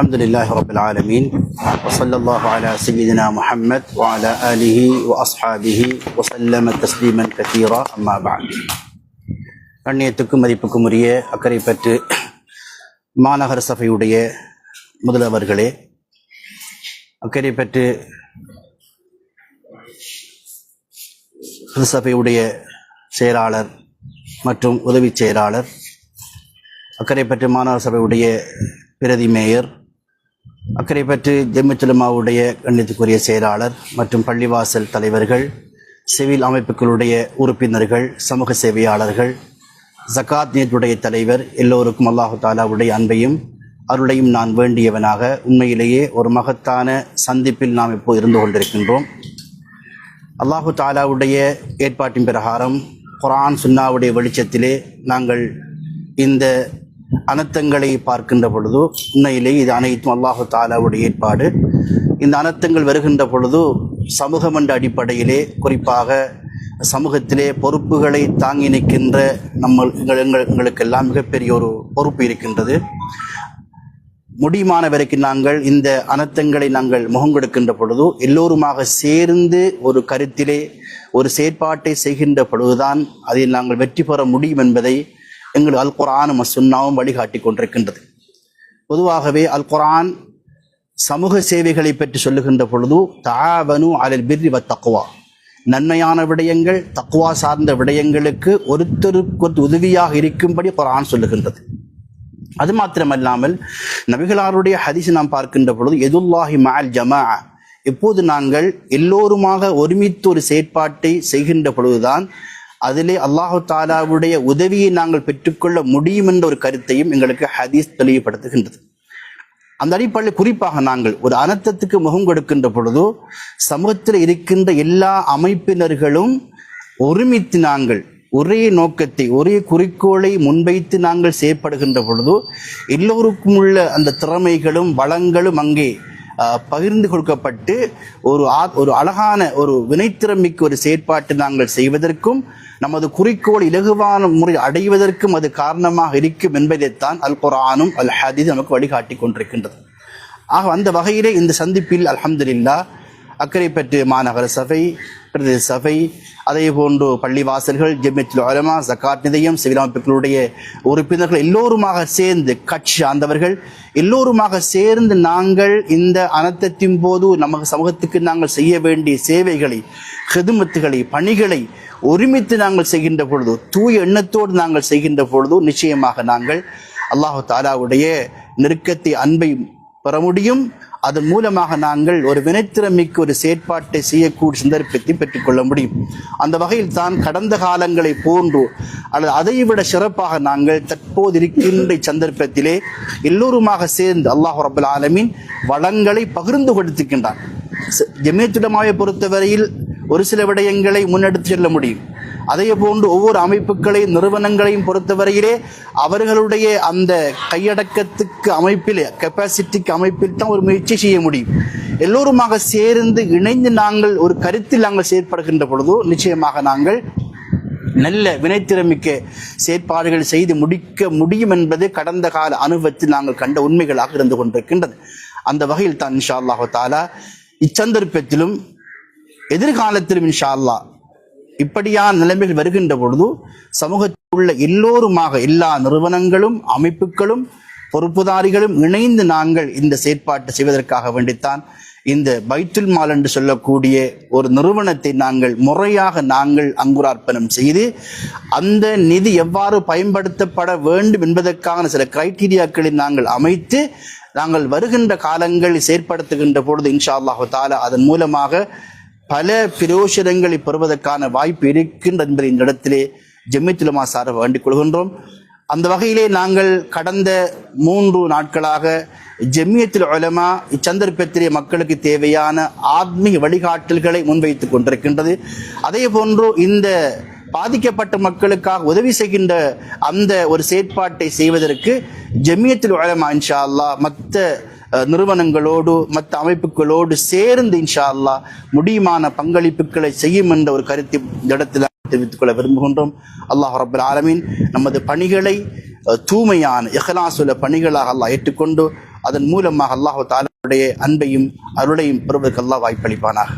அலமதுல்லாஹ் ரபுல் ஆலமீன் வசல்லாஹ் அலா சையீதினா முஹம்மத் வாலா அலிஹி வ அஸ்ஹாபிஹி வசல்லம தஸ்லீமன் கத்தீரா அம்மாபாத் கண்ணியத்துக்கும் மதிப்புக்கும் உரிய அக்கறை பற்று மாநகர சபையுடைய முதல்வர்களே அக்கறை பற்று சபையுடைய செயலாளர் மற்றும் உதவி செயலாளர் அக்கறைப்பற்று மாநகர சபையுடைய பிரதி மேயர் அக்கரைப்பற்று ஜெமித்துலமாவுடைய கண்ணியத்துக்குரிய செயலாளர் மற்றும் பள்ளிவாசல் தலைவர்கள் சிவில் அமைப்புகளுடைய உறுப்பினர்கள் சமூக சேவையாளர்கள் ஜகாத் நேற்றுடைய தலைவர் எல்லோருக்கும் அல்லாஹு தாலாவுடைய அன்பையும் அருளையும் நான் வேண்டியவனாக உண்மையிலேயே ஒரு மகத்தான சந்திப்பில் நாம் இப்போ இருந்து கொண்டிருக்கின்றோம். அல்லாஹு தாலாவுடைய ஏற்பாட்டின் பிரகாரம் குரான் சுன்னாவுடைய வெளிச்சத்திலே நாங்கள் இந்த அனர்த்தங்களை பார்க்கின்ற பொழுது உண்மையிலே இது அனைத்தும் அல்லாஹு தாலாவுடைய ஏற்பாடு. இந்த அனர்த்தங்கள் வருகின்ற பொழுது சமூகம் என்ற அடிப்படையிலே குறிப்பாக சமூகத்திலே பொறுப்புகளை தாங்கி நிற்கின்ற நம்ம எங்கள் எங்கள் எங்களுக்கெல்லாம் மிகப்பெரிய ஒரு பொறுப்பு இருக்கின்றது. முடியுமான வரைக்கும் நாங்கள் இந்த அனர்த்தங்களை நாங்கள் முகம் கொடுக்கின்ற பொழுது எல்லோருமாக சேர்ந்து ஒரு கருத்திலே ஒரு செயற்பாட்டை செய்கின்ற பொழுதுதான் அதில் நாங்கள் வெற்றி பெற முடியும் என்பதை எங்கள் அல் குரானும் சுன்னாவும் வழிகாட்டி கொண்டிருக்கின்றது. பொதுவாகவே அல் குரான் சமூக சேவைகளை பற்றி சொல்லுகின்ற பொழுது தாவனு அலில் பிர்ரி வ தக்குவா நன்மையான விடயங்கள் தக்குவா சார்ந்த விடயங்களுக்கு ஒருத்தருக்கு உதவியாக இருக்கும்படி குரான் சொல்லுகின்றது. அது மாத்திரமல்லாமல் நபிகளாருடைய ஹதிசு நாம் பார்க்கின்ற பொழுது எதுல்லாஹி மால் ஜமா எப்போது நாங்கள் எல்லோருமாக ஒருமித்து ஒரு செயற்பாட்டை செய்கின்ற பொழுதுதான் அதிலே அல்லாஹு தாலாவுடைய உதவியை நாங்கள் பெற்றுக்கொள்ள முடியும் என்ற ஒரு கருத்தையும் எங்களுக்கு ஹதீஸ் தெளிவுபடுத்துகின்றது. அந்த அடிப்படையில் குறிப்பாக நாங்கள் ஒரு அனர்த்தத்துக்கு முகம் கொடுக்கின்ற பொழுதோ சமூகத்தில் இருக்கின்ற எல்லா அமைப்பினர்களும் ஒருமித்து நாங்கள் ஒரே நோக்கத்தை ஒரே குறிக்கோளை முன்வைத்து நாங்கள் செயற்படுகின்ற பொழுதோ எல்லோருக்கும் உள்ள அந்த திறமைகளும் வளங்களும் அங்கே பகிர்ந்து கொடுக்கப்பட்டு ஒரு ஆ- ஒரு அழகான ஒரு வினைத்திறமிக்க ஒரு செயற்பாட்டை நாங்கள் செய்வதற்கும் நமது குறிக்கோள் இலகுவான முறை அடைவதற்கும் அது காரணமாக இருக்கும் என்பதைத்தான் அல் குரானும் அல் ஹதீஸ் நமக்கு வழிகாட்டி கொண்டிருக்கின்றது. ஆக அந்த வகையிலே இந்த சந்திப்பில் அல்ஹம்துலில்லாஹ் அக்கரைப்பற்று மாநகர சபை பிரதி சபை அதே போன்று பள்ளிவாசல்கள் ஜெமியத்துல் அலமா ஜக்காத் நிதியம் சிவில் அமைப்புகளுடைய உறுப்பினர்கள் எல்லோருமாக சேர்ந்து கட்சி சார்ந்தவர்கள் எல்லோருமாக சேர்ந்து நாங்கள் இந்த அனர்த்தத்தின் போது நமக்கு சமூகத்துக்கு நாங்கள் செய்ய வேண்டிய சேவைகளை ஹெதுமத்துகளை பணிகளை ஒருமித்து நாங்கள் செய்கின்ற பொழுது தூய எண்ணத்தோடு நாங்கள் செய்கின்ற பொழுது நிச்சயமாக நாங்கள் அல்லாஹு தாலாவுடைய நெருக்கத்தை அன்பை பெற முடியும். அதன் மூலமாக நாங்கள் ஒரு வினைத்திறமைக்கு ஒரு செயற்பாட்டை செய்யக்கூடிய சந்தர்ப்பத்தை பெற்றுக்கொள்ள முடியும். அந்த வகையில் தான் கடந்த காலங்களை போன்று அல்லது அதைவிட சிறப்பாக நாங்கள் தற்போது இருக்கின்ற சந்தர்ப்பத்திலே எல்லோருமாக சேர்ந்து அல்லாஹ் ரபுல் ஆலமின் வளங்களை பகிர்ந்து கொடுத்திருக்கின்றான் ஜமியத்துடமாவை பொறுத்தவரையில் ஒரு சில விடயங்களை முன்னெடுத்து செல்ல முடியும். அதே போன்று ஒவ்வொரு அமைப்புகளையும் நிறுவனங்களையும் பொறுத்தவரையிலே அவர்களுடைய அந்த கையடக்கத்துக்கு அமைப்பிலே கெப்பாசிட்டிக்கு அமைப்பில் தான் ஒரு முயற்சி செய்ய முடியும். எல்லோருமாக சேர்ந்து இணைந்து நாங்கள் ஒரு கருத்தில் நாங்கள் செயற்படுகின்ற பொழுதோ நிச்சயமாக நாங்கள் நல்ல வினைத்திறமிக்க செயற்பாடுகள் செய்து முடிக்க முடியும் என்பது கடந்த கால அனுபவத்தில் நாங்கள் கண்ட உண்மைகளாக இருந்து கொண்டிருக்கின்றது. அந்த வகையில் தான் இன்ஷா அல்லாஹு தாலா இச்சந்தர்ப்பத்திலும் எதிர்காலத்திலும் இன்ஷா அல்லா இப்படியான நிலைமைகள் வருகின்ற பொழுது சமூகத்தில் உள்ள எல்லோருமாக எல்லா நிறுவனங்களும் அமைப்புகளும் பொறுப்புதாரிகளும் இணைந்து நாங்கள் இந்த செயற்பாட்டை செய்வதற்காக வேண்டித்தான் இந்த பைத்துல் மால் என்று சொல்லக்கூடிய ஒரு நிறுவனத்தை நாங்கள் முறையாக நாங்கள் அங்குரார்ப்பணம் செய்து அந்த நிதி எவ்வாறு பயன்படுத்தப்பட வேண்டும் என்பதற்கான சில கிரைட்டீரியாக்களை நாங்கள் அமைத்து நாங்கள் வருகின்ற காலங்களில் செயற்படுத்துகின்ற பொழுது இன்ஷா அல்லாஹு தாலா அதன் மூலமாக பல பிரயோசனங்களை பெறுவதற்கான வாய்ப்பு இருக்கின்ற என்பதை இந்த இடத்திலே ஜெமித்துலமா சார வேண்டிக் கொள்கின்றோம். அந்த வகையிலே நாங்கள் கடந்த மூன்று நாட்களாக ஜெம்மியத்தில் உலமா இச்சந்தர்ப்பத்திலே மக்களுக்கு தேவையான ஆத்மீக வழிகாட்டல்களை முன்வைத்துக் கொண்டிருக்கின்றது. அதே போன்று இந்த பாதிக்கப்பட்ட மக்களுக்காக உதவி செய்கின்ற அந்த ஒரு செயற்பாட்டை செய்வதற்கு ஜெமியத்தில் உலமா இன்ஷா அல்லா மற்ற நிறுவனங்களோடு மற்ற அமைப்புகளோடு சேர்ந்து இன்ஷா அல்லாஹ் முடியுமான பங்களிப்புகளை செய்யும் என்ற ஒரு கருத்தை இடத்தில் தெரிவித்துக் கொள்ள விரும்புகின்றோம். அல்லாஹ் ரபுல் ஆலமீன் நமது பணிகளை தூய்மையான இஹ்லாசுள்ள பணிகளாக அல்லாஹ் ஏற்றுக்கொண்டு அதன் மூலமாக அல்லாஹு தாலாவுடைய அன்பையும் அருளையும் பெறுவதற்கு அல்லாஹ் வாய்ப்பளிப்பானாக.